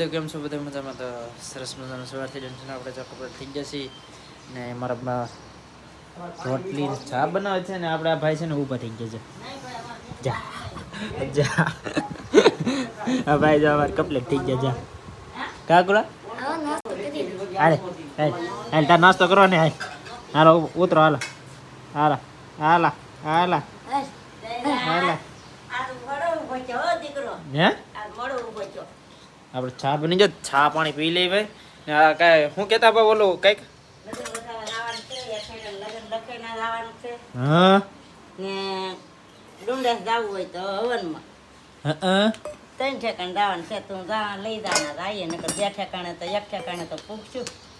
મહાદેવ કેમ છો? બધા મજામાં? તો સરસ મજાનું સવારથી જશે આપણે જો કપડાં થઈ જશે ને મારા રોટલી ચા બનાવે છે ને આપણા ભાઈ છે ને ઊભા થઈ ગયા છે. જા જા. આ ભાઈ જો અમારે કપલેટ થઈ ગયા જા કા ગુલા હાલે હાલ હાલ તાર નાસ્તો કરો ને હાલ. હાલો ઉતરો હાલો હાલો હાલા. હાલા. હાલા. હે? આપણે ચા બની જાય ચા પાણી પી લઈ ભાઈ. ને આ કાંઈ શું કહેતા ભાઈ બોલો કંઈક? હા? ડુંડસ જવું હોય તો હવનમાં. હા ત્રણ ઠેકાણે જવાનું છે તું જા લઈ જાના આવીએ. ને બે ઠેકાણે તો એક ઠેકાણે તો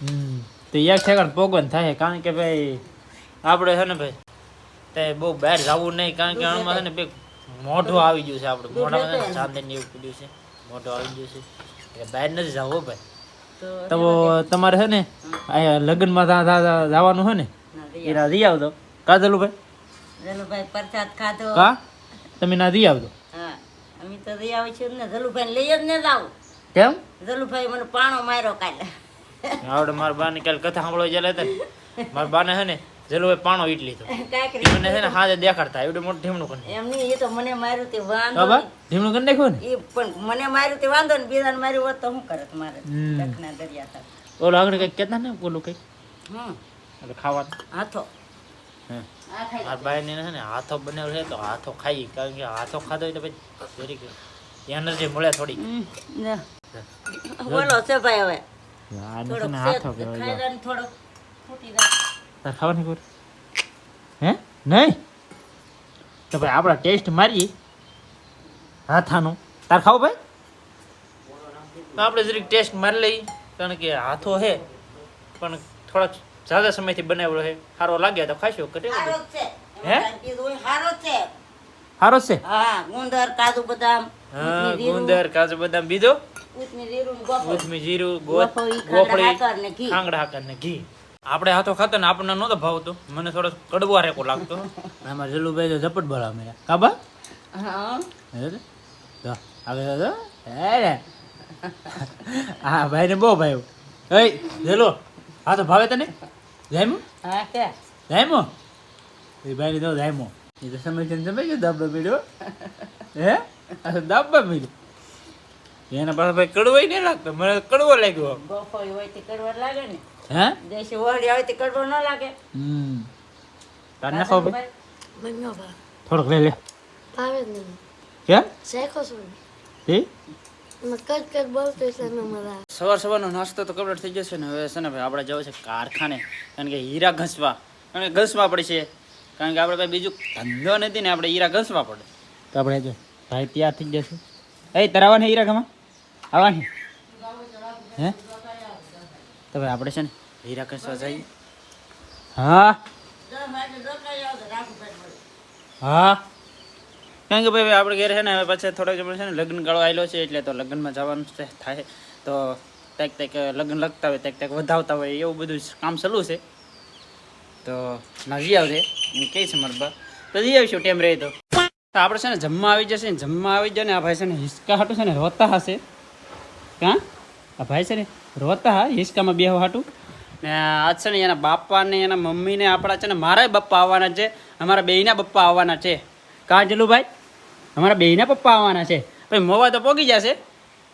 હમ. તો એક સેકન્ડ પોગવન થાય કારણ કે ભાઈ આપણે છે ને ભાઈ તે બહુ બહાર જવું નહીં કારણ કે આમાં છે ને મોઢું આવી ગયું છે આપણે. મોઢામાં ને ચાંદન એવું પડ્યું છે. મોઢું આવી ગયું છે. એટલે બહાર નથી જવું ભાઈ. તો તો તમારે છે ને અહીંયા લગ્નમાં જવાનું હોય ને? એના દઈ એ ના દઈ ભાઈ પ્રસાદ ખાધો. કા? તમે ના દઈ આવજો. હા. અમે તો દઈ આવી છું ને લઈ જ ને જાવ કેમ? જલુભાઈ મને પાણો માર્યો કાલે. આવડે મારા બાને કાલે કથા સાંભળવા ગયેલા હતા મારા બાને છે ને જેલું પાણો ઈટ લીધો. મને છે ને હાજે દેખાડતા એવડું મોટું ઢીમણું કરી એમ નહીં એ તો મને માર્યું તે વાંધો બાબા. ઢીમણું કરી નાખ્યું ને? એ પણ મને માર્યું તે વાંધો ને બીજાને માર્યું હોત તો શું કરત મારે. દખના દરિયા થાય ઓલો આગળ કઈ કેતા ને ઓલું કંઈક? હમ. એટલે ખાવા હાથો. હા. આ ખાઈ મારા ભાઈને ને હાથો બનેલો છે તો હાથો ખાઈ કારણ કે હાથો ખાધો એટલે પછી વેરી એનર્જી મળે થોડી બોલો છે ભાઈ હવે. થોડોક હાથો ખાઈ જો. લે થોડોક. ફૂટી જાય. તાર ખાવાની હે? નહીં? તો ભાઈ આપણે ટેસ્ટ મારીએ. હાથાનો. તાર ખાવ ભાઈ? તો આપણે જરીક ટેસ્ટ મારી લઈએ. કારણ કે હાથો હે. પણ થોડાક ઝાઝા સમયથી બનાવેલો છે સારો લાગ્યા તો ખાશો કટે છે. હે? જ છે. સારો છે? હા ગુંદર કાજુ બદામ હા ગુંદર કાજુ બદામ બીજો? ઉથમી જીરું ગોફળી. ખાંગડા હાકર ને ઘી. આપણે હાથો ખાતા ને આપણને નહોતો ભાવતો મને થોડો કડવો રેકો લાગતો. આમાં જલુભાઈ તો ઝપટ ભરા મેં કાબા હા. હે રે? આગળ જો. હે રે. હા ભાઈને બહુ ભાઈ. એ જલો હા તો ભાવે તને? જાયમો? જાયમો? એ ભાઈને તો જાયમો. એ તો સમય છે સમય છે દાબા પીડ્યો. હે? આ તો દાબા પીડ્યો. એના પાસે ભાઈ કડવો નહીં લાગતો. મને કડવો લાગ્યો. હોય તે કડવા લાગે ને. હે? દેશી વહડી આવે તે કડવો ન લાગે. હમ. મને ભાવે. થોડોક લે. ભાવે જ નહીં. કેમ? છો? સવાર સવારનો નાસ્તો તો કમ્પ્લીટ થઈ જશે ને હવે છે ને ભાઈ આપણે જવું છે કારખાને કારણ કે હીરા ઘસવા. કારણ કે ઘસવા પડશે કારણ કે આપણે ભાઈ બીજું ધંધો નથી ને આપણે હીરા ઘસવા પડે. તો આપણે જો ભાઈ તૈયાર થઈ જશે એ તરાવાની હીરા ઘમાં આવવાની હે? તો ભાઈ આપણે છે ને હીરા કસવા જઈએ. હા? હા? કારણ કે ભાઈ આપણે ઘેર છે ને, હવે પછી થોડોક જમણે છે ને, લગ્ન ગાળો આવેલો છે, એટલે તો લગ્નમાં જવાનું થાય. તો કંઈક કંઈક લગ્ન લગતા હોય કંઈક કંઈક વધાવતા હોય, એવું બધું કામ ચાલુ છે. તો ના જઈ આવજે. એમ કહે છે મારા તો જઈ આવીશું ટેમ રહે તો. આપણે છે ને, જમવા આવી જશે ને, જમવા આવી જાય ને આ ભાઈ છે ને, હિસકા હાટું છે ને, રોતા હશે. કાં? આ ભાઈ છે ને રોતા હા હિસકામાં બેહવા હાટું. ને આજ છે ને એના બાપાને એના મમ્મીને આપણા છે ને મારા પપ્પા આવવાના છે અમારા બેયના બપ્પા આવવાના છે. કાં ભાઈ? અમારા બેયના પપ્પા આવવાના છે. ભાઈ મોવા તો પોગી જશે.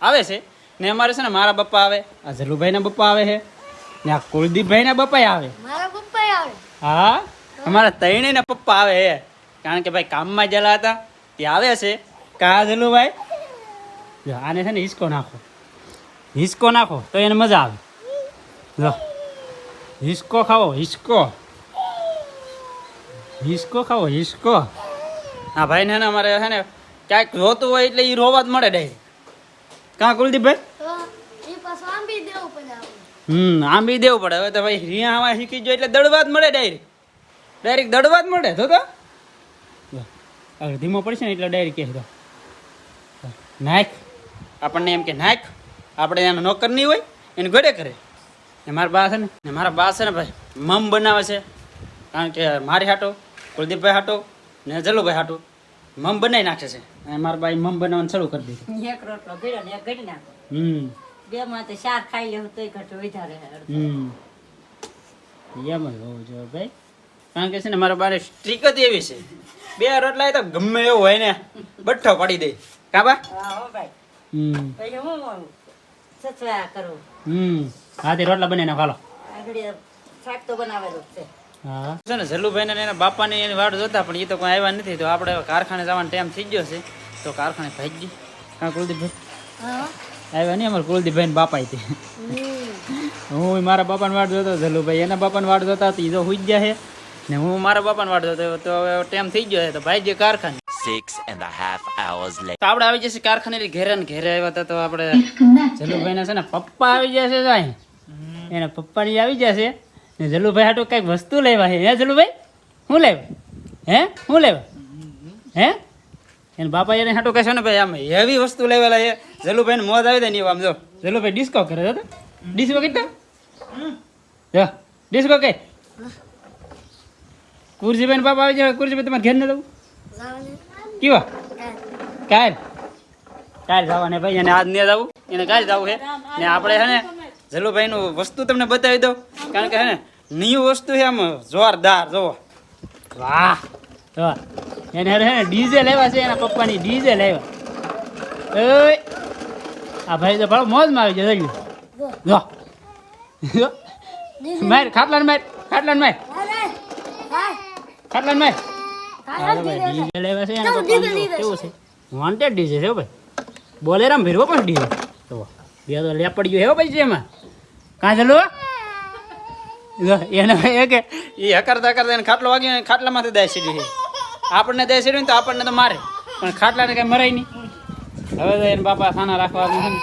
આવે છે. ને અમારે છે ને મારા પપ્પા આવે. આ જલુભાઈના બપ્પા આવે છે. ને આ કુલદીપભાઈના બપ્પા આવે. મારા બપ્પા આવે. હા? અમારા તૈણીના પપ્પા આવે છે. કારણ કે ભાઈ કામમાં ગયેલા હતા. તે આવે છે. કા જલુભાઈ? આને છે ને હિસકો નાખો. હિસકો નાખો તો એને મજા આવે. લો. હિસકો ખાવો હિસકો. હિસકો ખાવો હિસકો. હા ભાઈને ને અમારે છે ને ક્યાંક રોતું હોય એટલે એ રોવા જ મળે ડાયરેક્ટ કાં કુલદીપભાઈ? હમ આંબી દેવું પડે હમ આમ બી દેવું પડે. હવે તો ભાઈ રિયા આવા શીખી જો એટલે દડવા જ મળે ડાયરેક્ટ ડાયરેક્ટ દડવા જ મળે તો તો. ધીમો પડશે ને એટલે ડાયરેક્ટ કહે તો નાખ. આપણને એમ કે નાખ. આપણે એનો નોકર નહીં હોય એને ગોડે કરે ને મારા બા છે ને ને મારા બા છે ને ભાઈ મમ બનાવે છે. કારણ કે મારી હાટો કુલદીપભાઈ હાટો ને જલુભાઈ હાટો મમ બનાવી નાખે છે. અને મારા બાઈ મમ બનાવવાનું શરૂ કરી દીધું. એક રોટલો ભેળો ને એક ઘડી નાખો હમ. બે માં તો શાક ખાઈ લેવું તોય ઘટ વધારે હમ. એમ જ હોવું જોઈએ ભાઈ. કારણ કે છે ને મારા બારે સ્ટ્રીક જ એવી છે. બે રોટલા તો ગમે એવું હોય ને બઠ્ઠો પડી દે. કાબા હા હો ભાઈ. હમ. પછી હું હું સચવાયા હમ. હા તે રોટલા બને ખાલો. આગળ શાક તો બનાવેલું છે. હા. છે ને જલ્લુભાઈ ને એના બાપાની એની વાટ જોતા પણ એ તો કોઈ આવ્યા નથી. તો આપણે કારખાને જવાનો ટાઈમ થઈ ગયો છે. તો કારખાને ભાગી હા કુલદીપભાઈ? આવ્યા નહીં અમારે કુલદીપભાઈ ને બાપા હું મારા બાપાને વાડ જોતો જલ્લુભાઈ એના બાપાને વાડ જોતા તો એ તો હુઈ ગયા છે. ને હું મારા બાપાને વાડ જોતો તો હવે ટાઈમ થઈ ગયો છે. તો ભાઈ જે કારખાને. Six and a half hours later. આપણે આવી જશે કારખાને ઘેરે ને ઘેરે આવ્યા હતા તો આપણે જલુભાઈ ના છે ને પપ્પા આવી જશે તો અહીં એના પપ્પા ની આવી જશે. ને જલુભાઈ હાટું કંઈક વસ્તુ લેવા છે. હે જલુભાઈ? શું લેવા? હે? શું લેવા? હે? એને બાપા એને હાટું કહેશો ને ભાઈ આમ હેવી વસ્તુ લેવાલા છે. જલુભાઈ ને મોજ આવી જાય ને આમ જો. જલુભાઈ ડિસ્કો કરે છે ડિસ્કો કેટલા જો. ડિસ્કો કઈ કુરજીભાઈ ને બાપા આવી જાય કુરજીભાઈ તમારે ઘેર ને. દઉં કેવા? કાલ. કાલ? જવાને ભાઈ એને આજ ને જવું? એને કાલ જવું છે ને આપણે છે ને જલુભાઈ નું વસ્તુ તમને બતાવી દઉં. કારણ કે હે ને ન્યુ વસ્તુ છે આમ જોરદાર જોવો વાહ જો એને હે ને ડીજે લેવા છે એના પપ્પાની ડીજે લેવા. ઓય આ ભાઈ તો ભાવ મોજમાં આવી જશે જો. જો માર ખાટલાને માર ખાટલાને માર. ખાટલાને માર. વોન્ટેડ ડીજે છે હો ભાઈ. બોલેરામ ભેરવો પણ ડીજે. તો બે તો લેપડ ગયો હે ભાઈ જેમાં. એમાં કાં એને ભાઈ એ કે એ હકરતા કરતા એને ખાટલો વાગ્યો ને ખાટલામાંથી દાય સીડી આપણને દાય ને તો આપણને તો મારે પણ ખાટલાને કઈ મરાય નહીં. હવે તો એને બાપા ખાના રાખવાનું છે ને.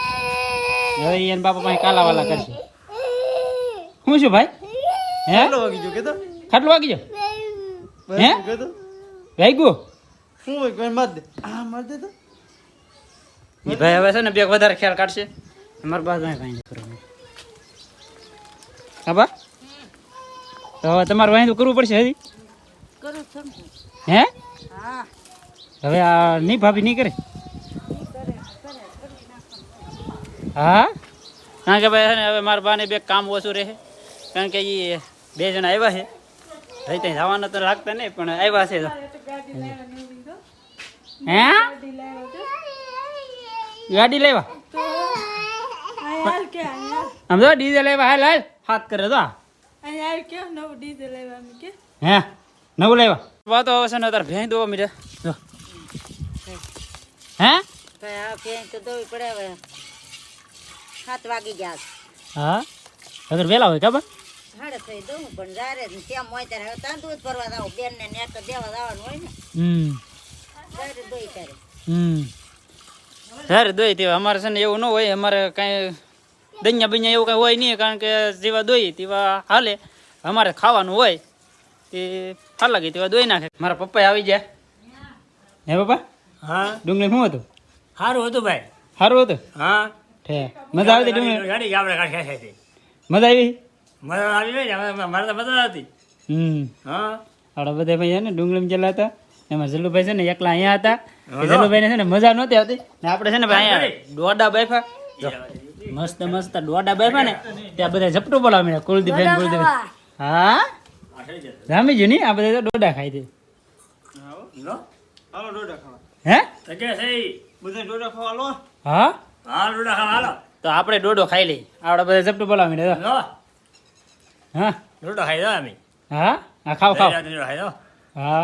હવે એને બાપા પાસે કાલાવાલા કરશે. શું છું ભાઈ? હે? ખાટલો વાગી ગયો કેતો ખાટલો વાગી ગયો? હે? કેતો ગયો શું હોય કોઈ મત આ મત દે તો. એ ભાઈ હવે છે ને બે વધારે ખ્યાલ કાઢશે. અમારા બાદ કાંઈ કરવાનું હા બા? તો હવે તમારે વાંધો કરવું પડશે હજી. હે? હા. હવે આ નહીં ભાભી નહીં કરે? હા? કારણ કે ભાઈ છે ને હવે મારા બાને બે કામ ઓછું રહે. કારણ કે એ બે જણા આવ્યા છે. ભાઈ ત્યાં જવાના તો લાગતા નહીં પણ આવ્યા છે તો. હે? ગાડી લેવા સમજો ડીઝે ડીઝલ લેવા હાલ હાલ. હાથ કરે તો હે? નવું લેવા. વાતો હવે છે ને તારે ભેંસ દો મીરે જો. હે? સાત વાગી ગયા હા? અગર વેલા હોય ખબર સાડે થઈ દઉં પણ જારે ત્યાં મોય ત્યારે હવે તાંદૂળ જ ભરવા જાવ બેન ને નેક દેવા જવાનું હોય ને. હમ. ત્યારે દોઈ ત્યારે. હમ. સારું દોઈ તેવા. અમારે છે ને એવું ન હોય અમારે કાંઈ દૈયા બૈયા એવું કાંઈ હોય નહીં કારણ કે જેવા દોઈ તેવા હાલે. અમારે ખાવાનું હોય તે હાલ લાગે તેવા દોઈ નાખે. મારા પપ્પા આવી જાય હે પપ્પા? હા. ડુંગળી શું હતું? સારું હતું ભાઈ. સારું હતું? હા. ઠે. મજા આવી હતી ડુંગળી? ગાડી આપણે કાઢી મજા આવી? મજા આવી હોય મારે તો બધા હતી. હમ. હા? આપણા બધા ભાઈ છે ને ડુંગળી ગયેલા હતા. એમાં જલ્લુભાઈ છે ને એકલા અહીંયા હતા. એ જલ્લુભાઈને છે ને મજા નહોતી આવતી. ને આપણે છે ને ભાઈ અહીંયા દોડા બેફા જો, મસ્ત મસ્ત દોડા બેફા ને ત્યાં બધા ઝપટું બોલાવા મળ્યા કુલદીપ કુલદીપ. હા? ગયું નહીં આ બધા તો દોડા ડોડા ખાવા. હે? બધા ડોડા ખાવા લો હા? હા ડોડા ખાવા હાલો. તો આપણે ડોડો ખાઈ લઈ આપણા બધા ઝપટું બોલાવા હા? ડોડા ખાઈ દો હા? હા ખાવ ખાવ ખાઈ દો હા.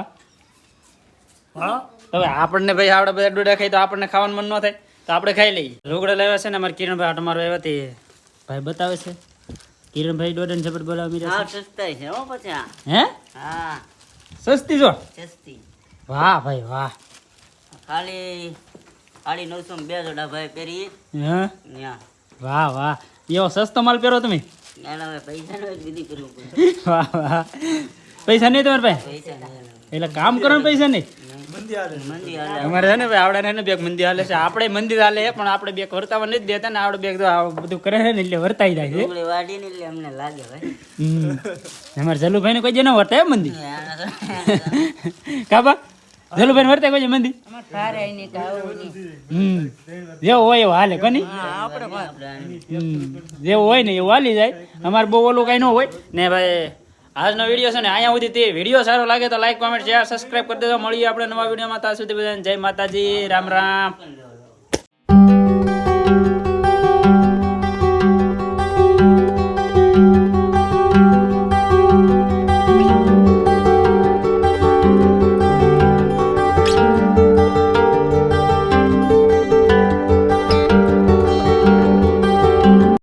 હા? હવે આપણને ભાઈ આપણે બધા ડોડા ખાઈ તો આપણને ખાવાનું મન ન થાય તો આપણે ખાઈ લઈએ. રોગડા લેવા છે ને અમારે કિરણભાઈ આટો મારો આવ્યા તે ભાઈ બતાવે છે. કિરણભાઈ ડોડા ને ઝપટ બોલાવા હા છે હો પછી હે? હા. સસ્તી જો? સસ્તી. વાહ ભાઈ વાહ. ખાલી ખાલી નવસો બે જોડા ભાઈ પહેરી હા? વાહ વાહ. એવો સસ્તો માલ પહેરો તમે? પૈસા નો વિધિ કરવું પડે. વાહ વાહ. પૈસા નહીં તમારે પાસે? એટલે કામ કરો ને પૈસા નહીં? અમારે છે ને ભાઈ આવડે ને બેગ મંદિર હાલે છે. આપણે મંદિર હાલે પણ આપણે બેગ વર્તાવા નથી દેતા ને આવડે બેગ તો આ બધું કરે ને એટલે વર્તાઈ જાય છે. ડુંગળી વાઢીને એટલે અમને લાગે ભાઈ. અમારે જલુભાઈ ને કોઈ જે ન વર્તાય મંદિર કાબા ધલુભાઈ કોઈ મંદી? જેવું હોય એવું હાલે કોની? જેવું હોય ને એવું હાલી જાય. અમારે બહુ ઓલું કઈ ન હોય. ને ભાઈ આજનો વીડિયો છે ને અહીંયા સુધી તે વીડિયો સારો લાગે તો લાઈક કોમેન્ટ શેર સબસ્ક્રાઇબ કરી દેજો. મળીએ આપણે નવા વિડીયોમાં. ત્યાં સુધી બધાને જય માતાજી. રામ રામ.